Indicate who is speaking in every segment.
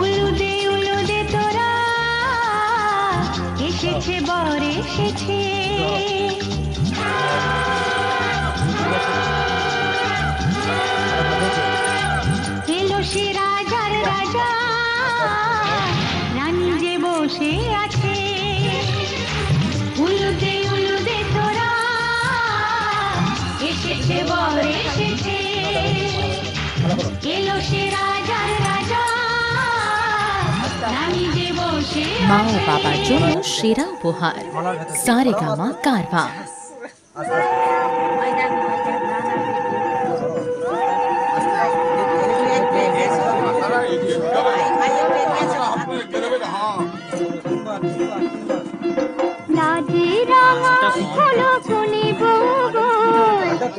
Speaker 1: Uyu deyu যে বর এসেছে।
Speaker 2: মা ও বাবার জন্য সেরা উপহার।
Speaker 1: সারে গামা কারবা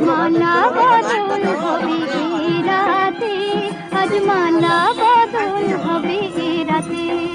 Speaker 1: মানা বদল হবে রাতে। আজ মানা বদল হবে রাতে।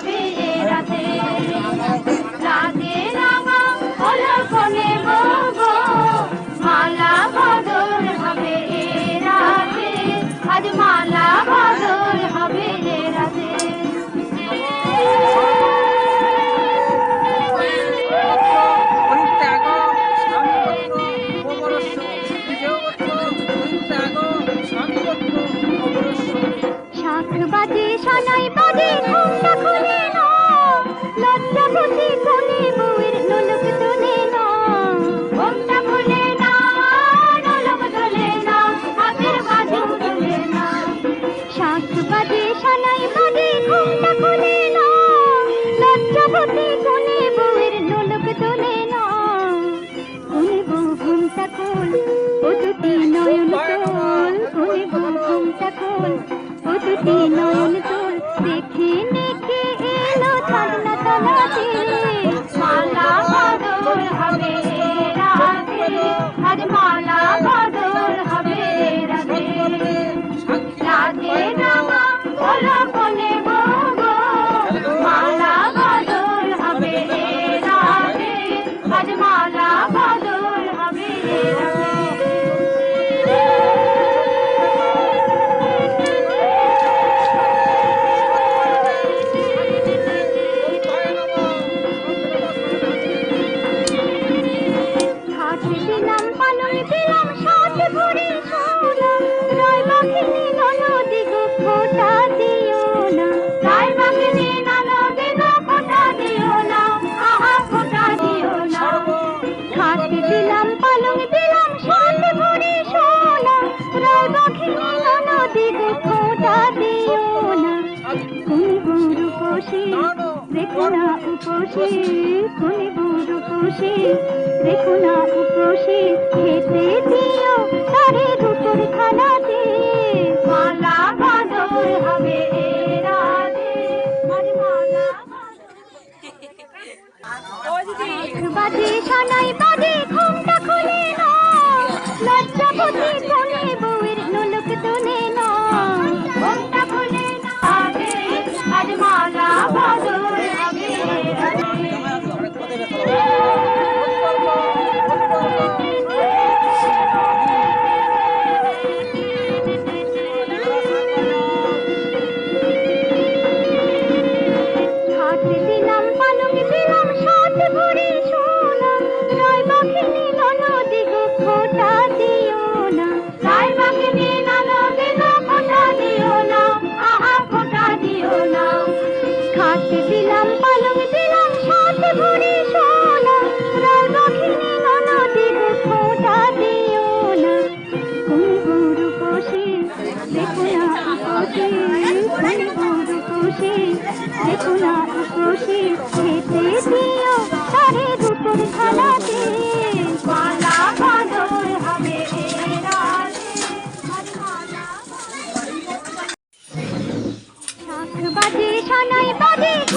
Speaker 1: David. no, no, no. Kosi দেখো না উপসী খেতে দিও তারে রূপর খানাতে মালা হবে সানাই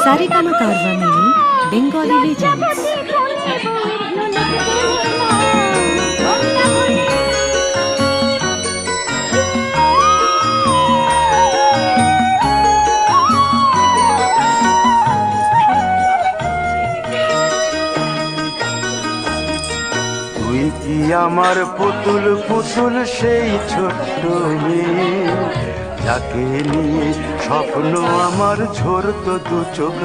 Speaker 2: সারেগামা কারভা মিনি বেঙ্গলি
Speaker 3: আমার পুতুল পুতুল সেই ছোট্ট যাকে নিয়ে স্বপ্ন আমার ঝরত দু চোখ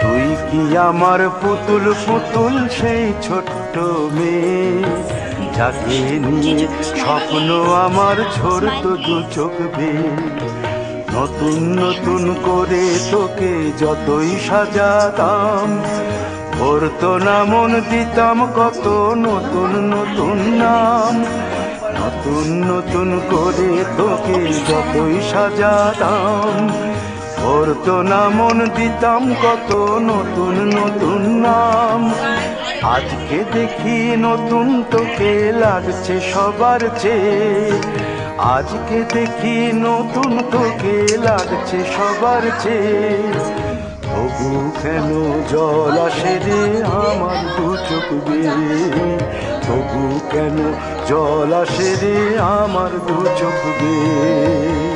Speaker 3: তুই কি আমার পুতুল পুতুল সেই ছোট্ট মেয়ে? যাকে নিয়ে স্বপ্ন আমার ঝরত দু চোখ নতুন নতুন করে তোকে যতই সাজাতাম ভরতো না মন দিতাম কত নতুন নতুন নাম। নতুন নতুন করে তোকে যতই সাজাতাম। ভরতো না মন দিতাম কত নতুন নতুন নাম। আজকে দেখি নতুন তোকে লাগছে সবার চেয়ে। আজকে দেখি নতুন তোকে লাগছে সবার চেয়ে। তবু কেন জল আসে রে আমার দু চোখ বেয়ে? তবু কেন জল আসে রে আমার দু চোখ বেয়ে?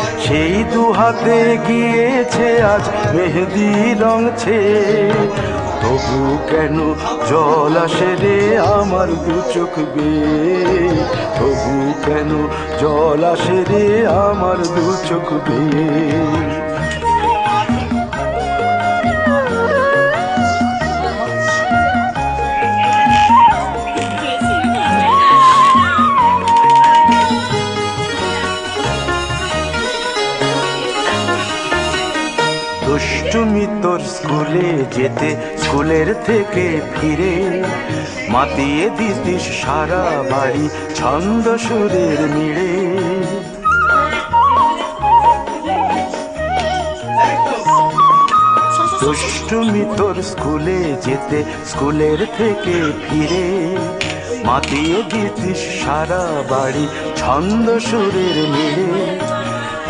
Speaker 3: সেই দু হাতে গিয়েছে আজ মেহেদি রংছে তবু কেন জল আসে রে আমার দু চোখ বে তবু কেন জল আসে রে আমার দু চোখ বেয়ে? দুষ্টুমি তোর স্কুলে যেতে, স্কুলের থেকে ফিরে। মাতিয়ে দিতিস সারা বাড়ি ছন্দ সুরের মিড়ে দুষ্টুমি তোর স্কুলে যেতে, স্কুলের থেকে ফিরে। মাতিয়ে দিতিস সারা বাড়ি ছন্দ সুরের মিড়ে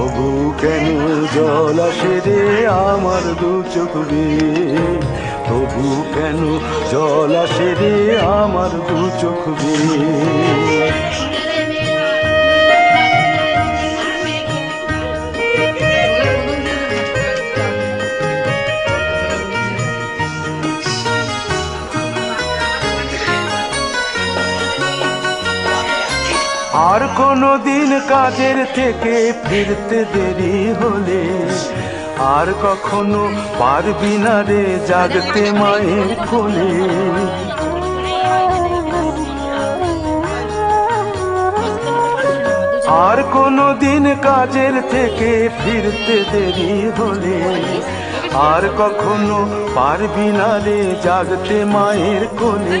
Speaker 3: তবু কেন জল আসে রে আমার দু চোখ তবু কেন জল আসে রে আমার দু চোখ কোনো দিন কাজের থেকে ফিরতে দেরি হলে আর কখনো পারবি না রে জাগতে মায়ের কোলে। আর কোনো দিন কাজের থেকে ফিরতে দেরি হলে আর কখনো পারবি না রে জাগতে মায়ের কোলে।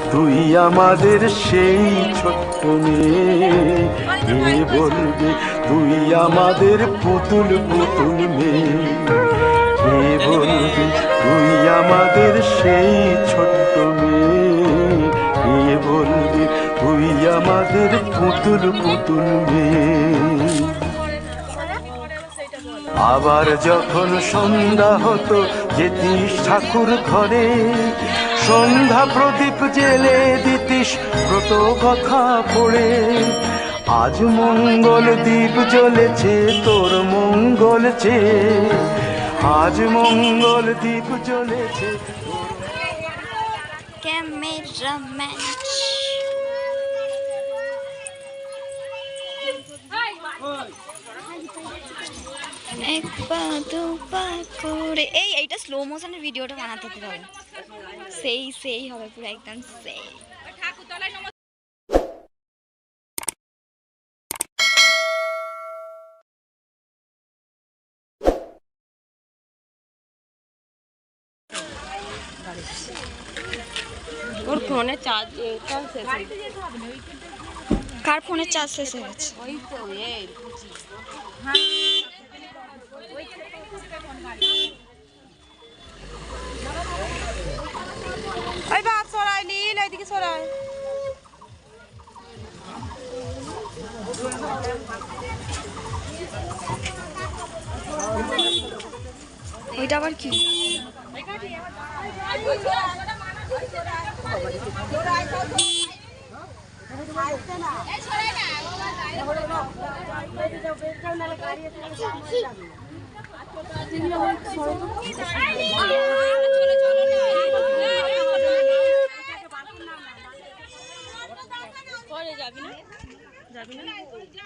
Speaker 3: তুই আমাদের সেই ছোট্ট মেয়ে। কে বলবে, তুই আমাদের পুতুল পুতুল মেয়ে। কে বলবে, তুই আমাদের সেই ছোট্ট মেয়ে। কে বলবে, তুই আমাদের পুতুল পুতুল মেয়ে। আবার যখন সন্ধ্যা হতো, যেতিস ঠাকুর ঘরে সন্ধ্যা প্রদীপ জেলে দিতিস ব্রত কথা পড়ে। আজ মঙ্গল দ্বীপ জ্বলেছে তোর মঙ্গল চেয়ে। আজ মঙ্গল দ্বীপ জ্বলেছে
Speaker 4: ক্যামেরাম্যান এক পা দু করে। এই, এইটা স্লো মোশনের ভিডিওটা বানাতে হবে সেই সেই হবে পুরো একদম সেই।
Speaker 5: ওর ফোনে চার্জ এটাও শেষ।
Speaker 4: কার ফোনের চার্জ শেষ হয়ে গেছে?
Speaker 5: ওই তো এই
Speaker 6: ওই বাপ সরাই নীল এইদিকে সরাই।
Speaker 4: ওইটা আবার কি?
Speaker 1: যাবি না যাবি না